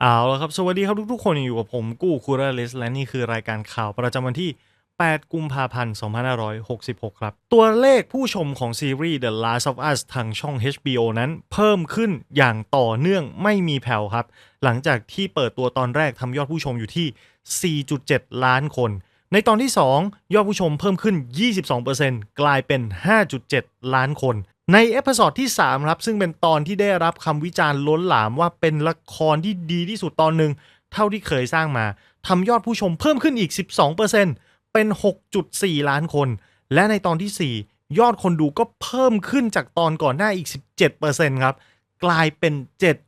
เอาละครับ สวัสดีครับทุกๆคนอยู่กับผมกู้คูราลิสและนี่คือรายการข่าวประจำวันที่ 8 กุมภาพันธ์ 2566 ครับ ตัวเลขผู้ชมของซีรีส์ The Last of Us ทางช่อง HBO นั้นเพิ่มขึ้นอย่างต่อเนื่องไม่มีแผ่วครับ หลังจากที่เปิดตัวตอนแรกทำยอดผู้ชมอยู่ที่ 4.7 ล้านคน ในตอนที่ 2 ยอดผู้ชมเพิ่มขึ้น 22%กลายเป็น 5.7 ล้านคน ในเอพิ o d ที่ 3 ครับ ซึ่งเป็นตอนที่ได้รับคำวิจารณ์ล้นหลามว่าเป็นละครที่ดีที่สุดตอนหนึ่งเท่าที่เคยสร้างมาทำยอดผู้ชมเพิ่มขึ้นอีก 12%เป็น 6.4 ล้านคน และในตอนที่ 4 ยอดคนดูก็เพิ่มขึ้นจากตอนก่อนหน้าอีก 17%ครับ กลายเป็น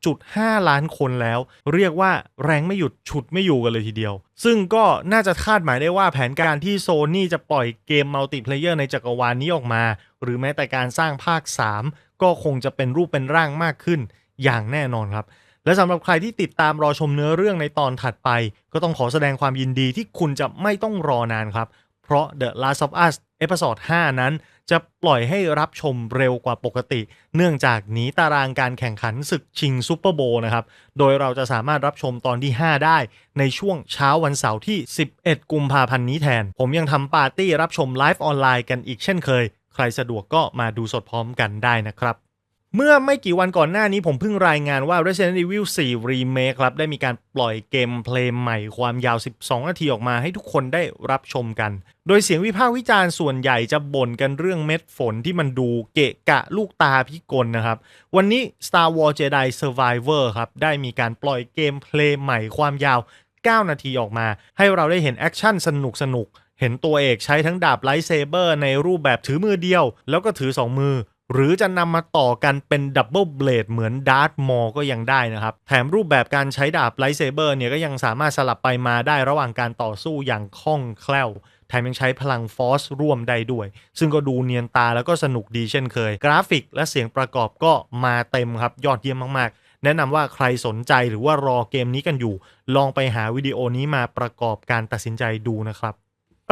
7.5 ล้านคนแล้ว เรียกว่าแรงไม่หยุดฉุดไม่อยู่กันเลยทีเดียว ซึ่งก็น่าจะคาดหมายได้ว่าแผนการที่โซนี่จะปล่อยเกมมัลติเพลเยอร์ในจักรวาลนี้ออกมา หรือแม้แต่การสร้างภาค 3 ก็คงจะเป็นรูปเป็นร่างมากขึ้นอย่างแน่นอนครับ และสำหรับใครที่ติดตามรอชมเนื้อเรื่องในตอนถัดไป ก็ต้องขอแสดงความยินดีที่คุณจะไม่ต้องรอนานครับ เพราะ The Last of Us เอพิ o d 5นั้น จะปล่อยให้รับชมเร็วกว่าปกติ เนื่องจากหนีตารางการแข่งขันศึกชิงซูเปอร์โบนะครับ โดยเราจะสามารถรับชมตอนที่ 5 ได้ ในช่วงเช้าวันเสาร์ที่ 11 กุมภาพันธ์นี้แทน ผมยังทำปาร์ตี้รับชมไลฟ์ออนไลน์กันอีกเช่นเคย ใครสะดวกก็มาดูสดพร้อมกันได้นะครับ เมื่อไม่กี่วันก่อนหน้านี้ผมเพิ่งรายงานว่า Resident Evil 4 Remake ครับ ได้มีการปล่อยเกมเพลย์ใหม่ความยาว 12 นาทีออกมาให้ทุกคนได้รับชมกัน โดยเสียงวิพากษ์วิจารณ์ส่วนใหญ่จะบ่นกันเรื่องเม็ดฝนที่มันดูเกะกะลูกตาพิกลนะครับ วันนี้ Star Wars Jedi Survivor ครับ ได้มีการปล่อยเกมเพลย์ใหม่ความยาว 9 นาทีออกมา ให้เราได้เห็นแอคชั่นสนุกสนุกเห็นตัวเอกใช้ทั้งดาบไลท์เซเบอร์ในรูปแบบถือมือเดียว แล้วก็ถือ 2 มือ หรือจะนำมาต่อกันเป็นดับเบิลเบลดเหมือนดาร์ธมอก็ยังได้นะครับ แถมรูปแบบการใช้ดาบไลท์เซเบอร์เนี่ยก็ยังสามารถสลับไปมาได้ระหว่างการต่อสู้อย่างคล่องแคล่ว แถมยังใช้พลังฟอสร่วมได้ด้วย ซึ่งก็ดูเนียนตาแล้วก็สนุกดีเช่นเคย กราฟิกและเสียงประกอบก็มาเต็มครับ ยอดเยี่ยมมากๆแนะนำว่าใครสนใจหรือว่ารอเกมนี้กันอยู่ ลองไปหาวิดีโอนี้มาประกอบการตัดสินใจดูนะครับ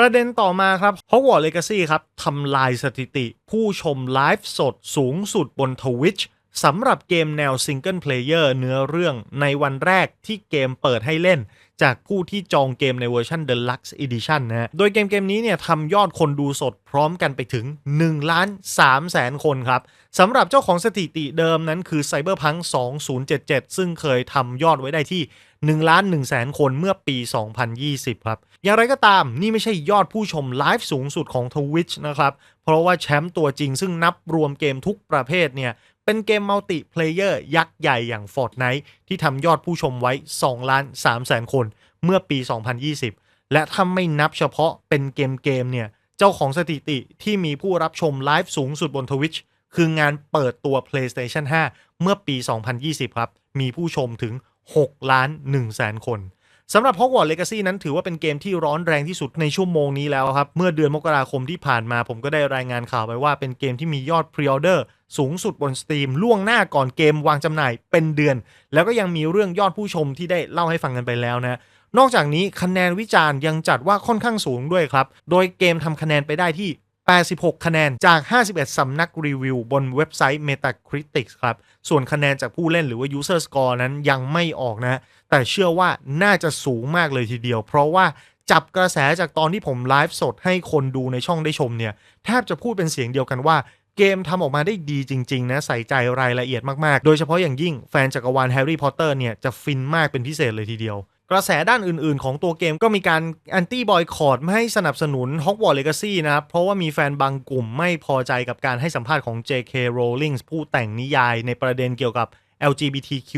ประเด็นต่อมาครับ Hogwarts Legacy ครับทำลายสถิติ ผู้ชมไลฟ์สดสูงสุดบน Twitch สำหรับเกมแนวซิงเกิลเพลเยอร์เนื้อเรื่องในวันแรกที่เกมเปิดให้เล่น จากผู้ที่จองเกมในเวอร์ชัน Deluxe Edition นะฮะโดยเกมเกมนี้เนี่ยทำยอดคนดูสดพร้อมกันไปถึง1ล้าน3แสนคนครับสำหรับเจ้าของสถิติเดิมนั้นคือ Cyberpunk 2077 ซึ่งเคยทำยอดไว้ได้ที่ 1ล้าน1แสนคนเมื่อปี 2020 ครับ อย่างไรก็ตามนี่ไม่ใช่ยอดผู้ชมไลฟ์สูงสุดของ Twitch นะครับ เพราะว่าแชมป์ตัวจริงซึ่งนับรวมเกมทุกประเภทเนี่ยเป็นเกมมัลติเพลเยอร์ยักษ์ใหญ่อย่าง Fortnite ที่ทำยอดผู้ชมไว้2ล้าน3แสนคนเมื่อปี 2020 และถ้าไม่นับเฉพาะเป็นเกมเกมเนี่ยเจ้าของสถิติที่มีผู้รับชมไลฟ์สูงสุดบน Twitch คืองานเปิดตัว PlayStation 5 เมื่อปี 2020 ครับ มีผู้ชมถึง 6 ล้าน1แสนคนสำหรับ Hogwarts Legacy นั้นถือว่าเป็นเกมที่ร้อนแรงที่สุดในชั่วโมงนี้แล้วครับ เมื่อเดือนมกราคมที่ผ่านมาผมก็ได้รายงานข่าวไปว่าเป็นเกมที่มียอดพรีออเดอร์สูงสุดบน Steam ล่วงหน้าก่อนเกมวางจำหน่ายเป็นเดือน แล้วก็ยังมีเรื่องยอดผู้ชมที่ได้เล่าให้ฟังกันไปแล้วนะนอกจากนี้คะแนนวิจารณ์ยังจัดว่าค่อนข้างสูงด้วยครับ โดยเกมทำคะแนนไปได้ที่ 86 คะแนนจาก 51 สำนักรีวิว บนเว็บไซต์ Metacritic ครับ ส่วนคะแนนจากผู้เล่นหรือว่า User Score นั้นยังไม่ออกนะ แต่เชื่อว่าน่าจะสูงมากเลยทีเดียว เพราะว่าจับกระแสจากตอนที่ผมไลฟ์สดให้คนดูในช่องได้ชมเนี่ย แทบจะพูดเป็นเสียงเดียวกันว่าเกมทำออกมาได้ดีจริง ๆ นะ ใส่ใจรายละเอียดมาก ๆ โดยเฉพาะอย่างยิ่งแฟนจักรวาลแฮร์รี่พอตเตอร์เนี่ยจะฟินมากเป็นพิเศษเลยทีเดียว กระแสด้านอื่นๆ ของตัวเกมก็มีการแอนตี้บอยคอร์ดไม่ให้สนับสนุน Hogwarts Legacy นะครับ เพราะว่ามีแฟนบางกลุ่มไม่พอใจกับการให้สัมภาษณ์ของ J.K. Rowling ผู้แต่งนิยายในประเด็นเกี่ยวกับ LGBTQ+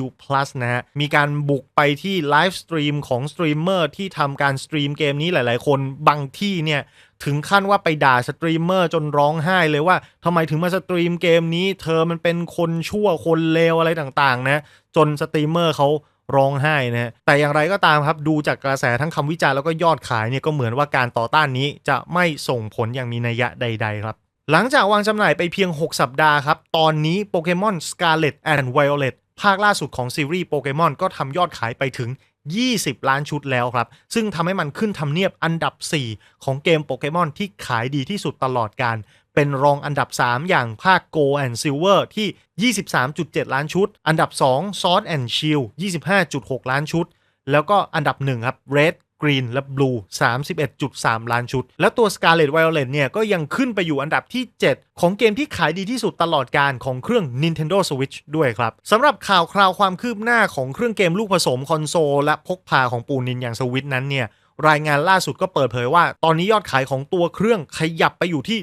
นะฮะ มีการบุกไปที่ไลฟ์สตรีมของสตรีมเมอร์ที่ทำการสตรีมเกมนี้หลายๆ คนบางที่เนี่ย ถึงขั้นว่าไปด่าสตรีมเมอร์จนร้องไห้เลยว่าทำไมถึงมาสตรีมเกมนี้ เธอมันเป็นคนชั่วคนเลวอะไรต่างๆ นะ จนสตรีมเมอร์เขา ร้องไห้นะฮะแต่อย่างไรก็ตามครับดูจากกระแสทั้งคำวิจารณ์แล้วก็ยอดขายเนี่ยก็เหมือนว่าการต่อต้านนี้จะไม่ส่งผลอย่างมีนัยยะใด ๆ ครับ หลังจากวางจำหน่ายไปเพียง 6 สัปดาห์ครับ ตอนนี้โปเกมอน Scarlet and Violet ภาคล่าสุดของซีรีส์โปเกมอนก็ทำยอดขายไปถึง 20 ล้านชุดแล้วครับ ซึ่งทำให้มันขึ้นทำเนียบอันดับ 4 ของเกมโปเกมอนที่ขายดีที่สุดตลอดการเป็นรองอันดับ 3 อย่างภาค Gold and Silver ที่ 23.7 ล้านชุด อันดับ 2 s o r d and Shield 25.6 ล้านชุด แล้วก็อันดับ 1 ครับ Red Green และ Blue 31.3 ล้านชุด แล้วตัว Scarlet Violet เนี่ยก็ยังขึ้นไปอยู่อันดับที่ 7 ของเกมที่ขายดีที่สุดตลอดการของเครื่อง Nintendo Switch ด้วยครับสำหรับข่าวคราวความคืบหน้าของเครื่องเกมลูกผสมคอนโซลและพกพาของปูนินอย่าง Switch นั้นเนี่ย รายงานล่าสุดก็เปิดเผยว่า ตอนนี้ยอดขายของตัวเครื่องขยับไปอยู่ที่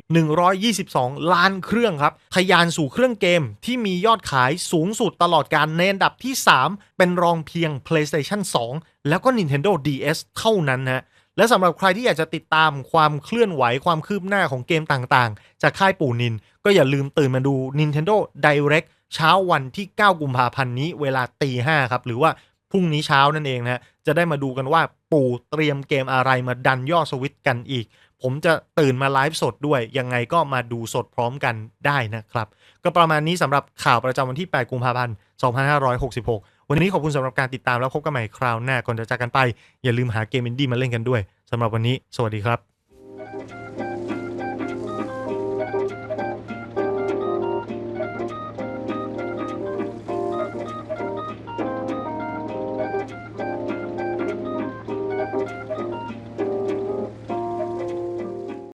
122 ล้านเครื่องครับทะยานสู่เครื่องเกมที่มียอดขายสูงสุดตลอดการในอันดับที่ 3 เป็นรองเพียง PlayStation 2 แล้วก็ Nintendo DS เท่านั้นนะและสำหรับใครที่อยากจะติดตามความเคลื่อนไหวความคืบหน้าของเกมต่างๆ จากค่ายปู่นิน ก็อย่าลืมตื่นมาดู Nintendo Direct เช้าวันที่ 9 กุมภาพันธ์นี้เวลาตีห้าครับ หรือว่า พรุ่งนี้เช้านั่นเองนะฮะจะได้มาดูกันว่าปู่เตรียมเกมอะไรมาดันย่อสวิตกันอีก ผมจะตื่นมาไลฟ์สดด้วย ยังไงก็มาดูสดพร้อมกันได้นะครับ ก็ประมาณนี้สำหรับข่าวประจำวันที่ 8 กุมภาพันธ์ 2566 วันนี้ขอบคุณสำหรับการติดตามแล้วพบกันใหม่คราวหน้าก่อนจะจากกันไป อย่าลืมหาเกมอินดี้มาเล่นกันด้วยสำหรับวันนี้ สวัสดีครับ